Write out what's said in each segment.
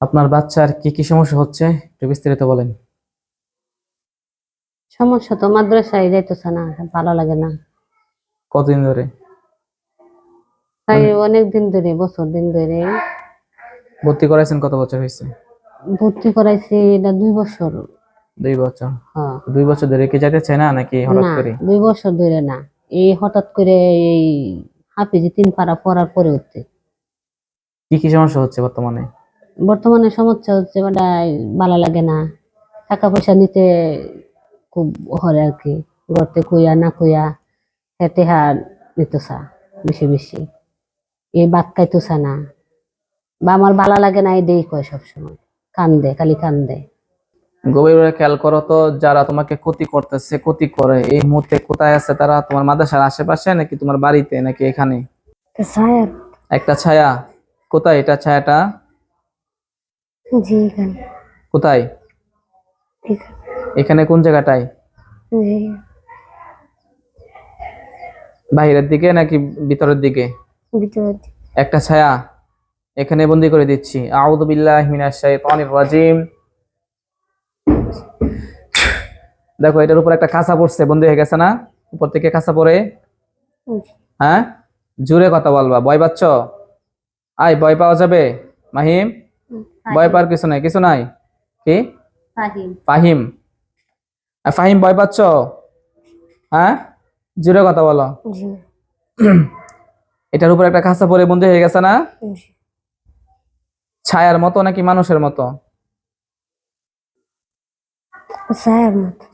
আপনার বাচ্চার কি কি সমস্যা হচ্ছে? একটু বিস্তারিত বলেন। সমস্যা তো মাদ্রাসায় যাইতেছে না ভালো লাগে না। কতদিন ধরে? তাই অনেক দিন ধরে বছর দিন ধরে। ভর্তি করাইছেন কত বছর হয়েছে? ভর্তি করাইছি এটা দুই বছর। দুই বছর। হ্যাঁ। দুই বছর ধরে কি যেতে চায় না নাকি হঠাৎ করে? দুই বছর ধরে না। এই হঠাৎ করে এই হাফিজি তিন পাড়া পড়ার পরে উঠতে কি কি সমস্যা হচ্ছে বর্তমানে? বর্তমানে সমস্যা হচ্ছে মানে ভালো লাগে না। টাকা পয়সা নিতে খুব হরে আর কি। গড়তে কুইয়া না কুইয়া হেঁটে হার নিতেছা বেশি বেশি। এই বাদ খাইতেছা না। বা আমার ভালো লাগে না এই দেই কয় সবসময়। কান্দে খালি কান্দে। গভীরভাবে খেয়াল করো তো যারা তোমাকে ক্ষতি করতেছে ক্ষতি করে এই মুহূর্তে কোথায় আছে তারা? তোমার মাদ্রাসার আশেপাশে নাকি তোমার বাড়িতে নাকি এখানে? একটা ছায়া। কোথায় এটা ছায়াটা? জি এখানে। কোথায়? এখানে। কোন জায়গাটায়? জি। বাহিরের দিকে নাকি ভিতরের দিকে? একটা ছায়া। এখানে বন্দি করে দিচ্ছি। আউযু বিল্লাহি মিনাশ শাইতানির রাজিম। দেখো এটার উপর একটা কাঁচা পড়ছে বন্দি হয়ে গেছে না? উপর থেকে কাঁচা পড়ে? হ্যাঁ? জোরে কথা বলবা। ভয় পাচ্ছ? আয় ভয় পাওয়া যাবে? মাহিম? ভয় পাওয়ার কিছু নাই কিছু নাই? কি? ফাহিম। ফাহিম। ভয় পাচ্ছ? হ্যাঁ? জোরে কথা বলো। এটার উপর একটা কাঁচা পড়ে বন্দি হয়ে গেছে না? ছায়ার মতো নাকি মানুষের মতো?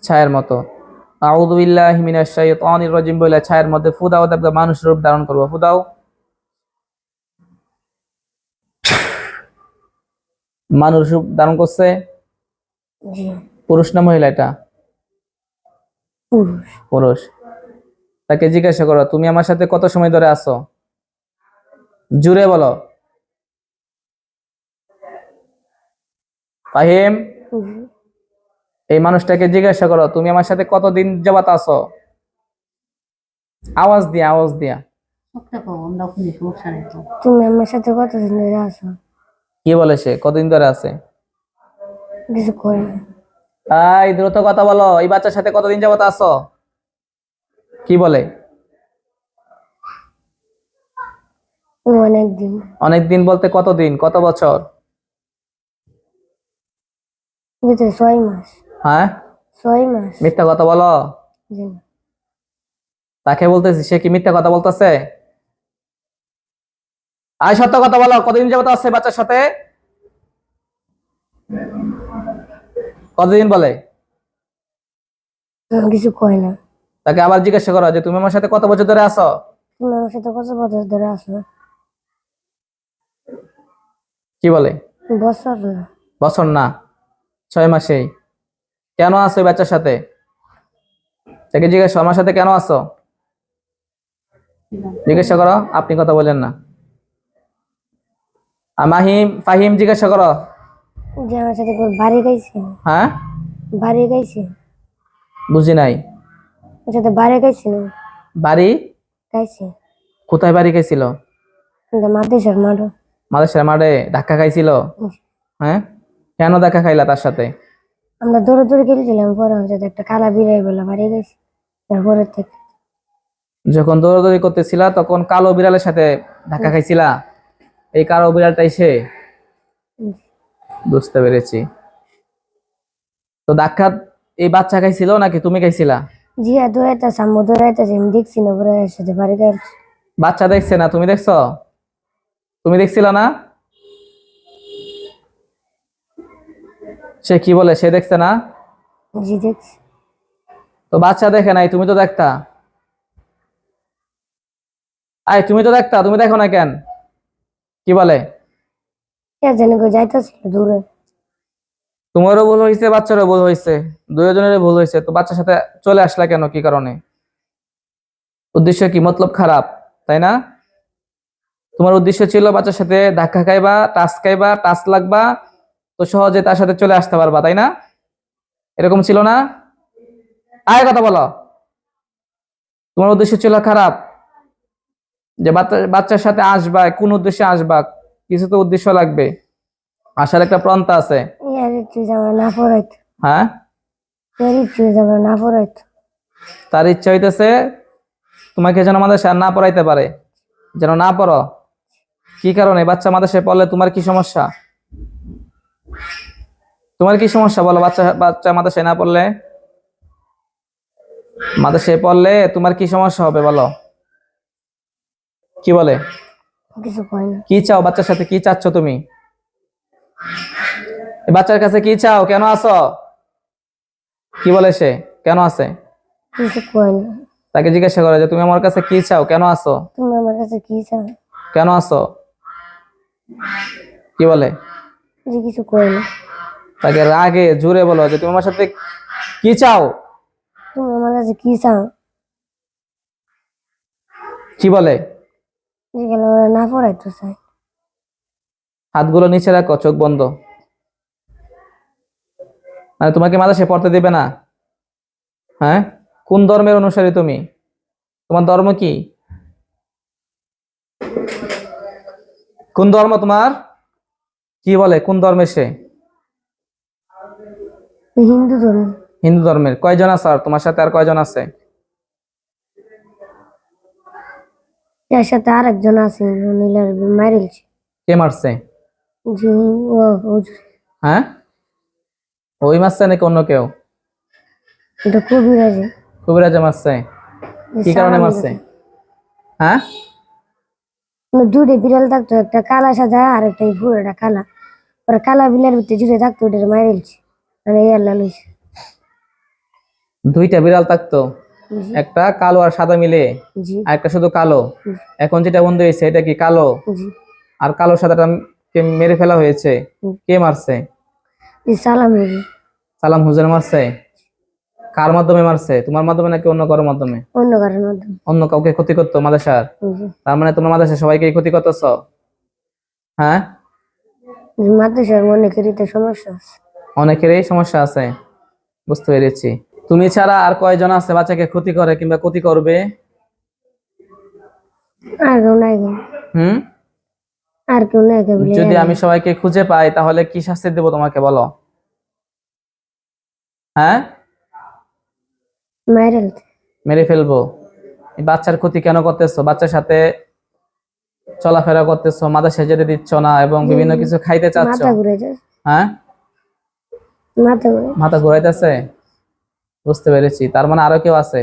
ছায়ার মতো। আউযু বিল্লাহি মিনাশ শাইতানির রাজিম বলে ছায়ার মধ্যে ফুদাও দেখবে মানুষ রূপ ধারণ করব। ফুদাও মানুষ রূপ ধারণ করছে? পুরুষ না মহিলা এটা? পুরুষ। পুরুষ। তাকে জিজ্ঞাসা করো তুমি আমার সাথে কত সময় ধরে আছো? জুড়ে বলো। ফাহিম? এই মানুষটাকে জিজ্ঞাসা করো তুমি আমার সাথে কতদিন যাবাত আছো? আওয়াজ দিয়া আওয়াজ দিয়া। তুমি আমার সাথে কতদিন ধরে আছো? কি বলে সে? কতদিন ধরে আছে? কিছু করে এই দ্রুত কথা বলো। এই বাচ্চার সাথে কতদিন যাবত আছো? কি বলে? অনেক দিন। অনেক দিন বলতে কতদিন? কত বছর? ছয় মাস। হ্যাঁ? ছয় মাস। মিথ্যা কথা বলো। তাকে বলতেছি সে কি মিথ্যা কথা বলতেছে? আয় সত্য কথা বলো কতদিন যাবত আছে বাচ্চার সাথে? কতদিন বলে? কিছু কয় না। তাকে আবার জিজ্ঞাসা করো যে তুমি আমার সাথে কত বছর ধরে আছো? তুমি আমার সাথে কত বছর ধরে আছো? কি বলে? বছর না। বছর না ছয় মাসেই। কেন আছো বাচ্চার সাথে? তাকে জিজ্ঞাসা আমার সাথে কেন আছো? জিজ্ঞাসা করো আপনি কথা বলেন না। আর মাহিম ফাহিম জিজ্ঞাসা করো। যে আমার সাথে করে বাড়ি গাইছে হ্যাঁ? বাড়ি গাইছে বুঝি নাই। ওর সাথে বাড়ি গাইছে না বাড়ি? গাইছে কোথায় বাড়ি কিন্তু মাদেশের মারো মাদেশের মাঠে ধাক্কা খাইছিল? হ্যাঁ? কেন ধাক্কা খাইলা তার সাথে? আমরা দৌড়ে দৌড়ে খেলছিলাম পরে আমার সাথে একটা কালা বিড়াই বলে বাড়ি গেছে। তারপরে থেকে। যখন দৌড়াদৌড়ি করতেছিলা তখন কালো বিড়ালের সাথে ধাক্কা খাইছিলা? এই কালো বিড়ালটাই সে বুঝতে পেরেছি। তো ধাক্কা এই বাচ্চা খাইছিল নাকি তুমি খাইছিলা? জিয়া দৌড়াইতেছে আম্মু দৌড়াইতেছে আমি দেখছি না পরে এর সাথে বাড়ি গাইছে বাচ্চা দেখছে না তুমি দেখছ? তুমি দেখছিলা না? সে কি বলে সে দেখছে না? জি দেখছি। তো বাচ্চা দেখে নাই তুমি তো দেখতা। আয় তুমি তো দেখতা তুমি দেখো না কেন? কি বলে? দূরে। তোমারও ভুল হয়েছে বাচ্চারও ভুল হয়েছে দুজনেরই ভুল হয়েছে তো বাচ্চার সাথে চলে আসলা কেন কি কারণে? উদ্দেশ্য কি মতলব খারাপ তাই না? তোমার উদ্দেশ্য ছিল বাচ্চার সাথে ধাক্কা খাইবা টাচ খাইবা টাচ লাগবা তো সহজে তার সাথে চলে আসতে পারবা তাই না? এরকম ছিল না? আয় কথা বলো। তোমার উদ্দেশ্য ছিল খারাপ যে বাচ্চা বাচ্চার সাথে আসবা কোন উদ্দেশ্যে আসবা কিছু তো উদ্দেশ্য লাগবে। আসার একটা প্রন্থা আছে। হ্যাঁ? তার ইচ্ছা হইতেছে তোমাকে যেন মাদ্রাসা না পড়াইতে পারে। যেন না পড়ো। কি কারণে? বাচ্চা মাদ্রাসায় পড়লে তোমার কি সমস্যা? তোমার কি সমস্যা বলো বাচ্চা বাচ্চা মাদ্রাসায় না পড়লে? মাদ্রাসায় পড়লে তোমার কি সমস্যা হবে বলো? কি বলে? কিছু কয় না কি চাও বাচ্চার সাথে? কি চাচ্ছ তুমি? বাচ্চার কাছে কি চাও? কেন আসো কি বলে সে? কেন আছে? কিছু কয় না তাকে জিজ্ঞাসা করে যে তুমি আমার কাছে কি চাও? কেন আসো তুমি আমার কাছে কি চাও? কেন আসো কি বলে? যে কিছু না তাকে রাগে জোরে বলো যে তুমি আমার সাথে কি চাও? তুমি আমার কাছে কি চাও? কি বলে? যেগুলো ওরা না পড়াইতো চাই হাতগুলো নিচে রাখো চোখ বন্ধ। মানে তোমাকে মাদ্রাসায় পড়তে দিবে না? হ্যাঁ? কোন ধর্মের অনুসারী তুমি? তোমার ধর্ম কি? কোন ধর্ম তোমার? কি বলে? কোন ধর্মের সে? হিন্দু ধর্ম। হিন্দু ধর্মের। কয়জন আছে আর তোমার সাথে আর কয়জন আছে? এর সাথে আরেকজন আছে নীলার মারিলছে কে মারছে? জি ও হুজুর। হ্যাঁ? ওই মারছে নাকি অন্য কেউ? এটা কবিরাজে। কবিরাজে মারছে? কি কারণে মারছে? হ্যাঁ? দুটো বিড়াল থাকতো একটা কালা সাদা আর একটা পুরোটা কালা। ওরা কালা বিড়াল ভিতরে জুড়ে থাকতো ওটা মারিলছে আর এই আল্লাহ লইছে। দুইটা বিড়াল থাকতো? একটা কালো আর সাদা মিলে আর একটা শুধু কালো। এখন যেটা বন্ধ হয়েছে এটা কি কালো? আর কালো সাদাটা কে মেরে ফেলা হয়েছে? কে মারছে? সালাম সালাম হুজুর মারছে? কার মাধ্যমে মারছে? তোমার মাধ্যমে নাকি অন্য কারোর মাধ্যমে? অন্য কারোর মাধ্যমে। অন্য কাউকে ক্ষতি করতো মাদ্রাসার? জি। তার মানে তোমার মাদ্রাসা সবাইকে ক্ষতি করতেছ? হ্যাঁ? মাদ্রাসার মনে করিতে সমস্যা আছে। অনেকেরই সমস্যা আছে। বুঝতে পেরেছি। তুমি ছাড়া আর কয়জন আছে বাচ্চাকে ক্ষতি করে কিংবা ক্ষতি করবে? হুম? আর কেউ নাই যদি আমি সবাইকে খুঁজে পাই তাহলে কি শাস্তি দেবো তোমাকে বলো? হ্যাঁ? মেরে ফেলব। বাচ্চার ক্ষতি কেন করতেছো? বাচ্চার সাথে চলাফেরা করতেছো মাদ্রাসায় যেতে দিচ্ছ না এবং বিভিন্ন কিছু খাইতে চাচ্ছ? মাথা হ্যাঁ? মাথা মাথা ঘুরাইতেছে? বুঝতে পেরেছি। তার মানে আরও কেউ আছে?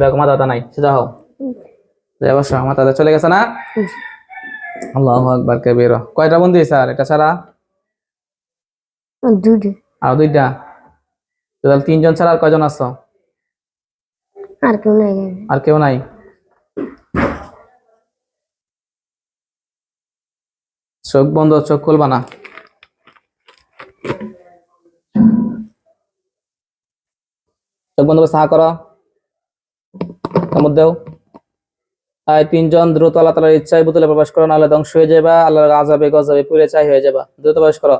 দেখো মাথাটা নাই সেটা হোক অবশ্য মাথাটা চলে গেছে না? আল্লাহ আকবার কবির। কয়টা বন্ধু স্যার? এটা ছাড়া? আর দুইটা। তাহলে তিনজন ছাড়া আর কয়জন আছো? আর কেউ নাই আর কেউ নাই? চোখ বন্ধ চোখ খুলবা না। চোখ বন্ধ করে সাহা করো। তার মধ্যেও আয় তিনজন দ্রুত আল্লাহ তালার ইচ্ছায় বোতলে প্রবেশ করো, নাহলে ধ্বংস হয়ে যাবা আল্লাহর আজাবে গজাবে পুড়ে চাই হয়ে যাবা দ্রুত প্রবেশ করো।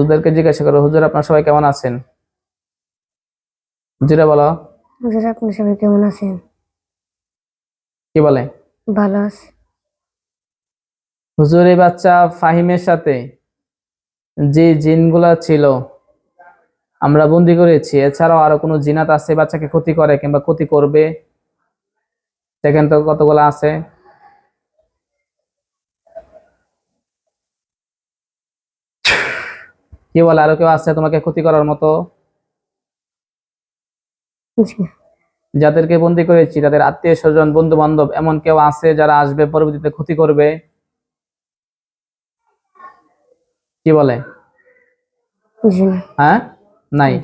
হুজুরদেরকে জিজ্ঞাসা করো হুজুর আপনার সবাই কেমন আছেন? হুজুরা বলো। হুজুর আপনি সবাই কেমন আছেন? কি বলে? ভালো আছে। হুজুর এই বাচ্চা ফাহিমের সাথে যে জিনগুলা ছিল আমরা বন্দি করেছি। এছাড়াও আরও কোনো জিনাত আছে বাচ্চাকে ক্ষতি করে কিংবা ক্ষতি করবে? দেখেন তো কতগুলো আছে। কি বলে আরও কেউ আছে তোমাকে ক্ষতি করার মতো? যাদেরকে বন্দি করেছি তাদের আত্মীয় স্বজন বন্ধু বান্ধব এমন কেউ আছে যারা আসবে পরবর্তীতে ক্ষতি করবে? কি বলে? হ্যাঁ? নাই।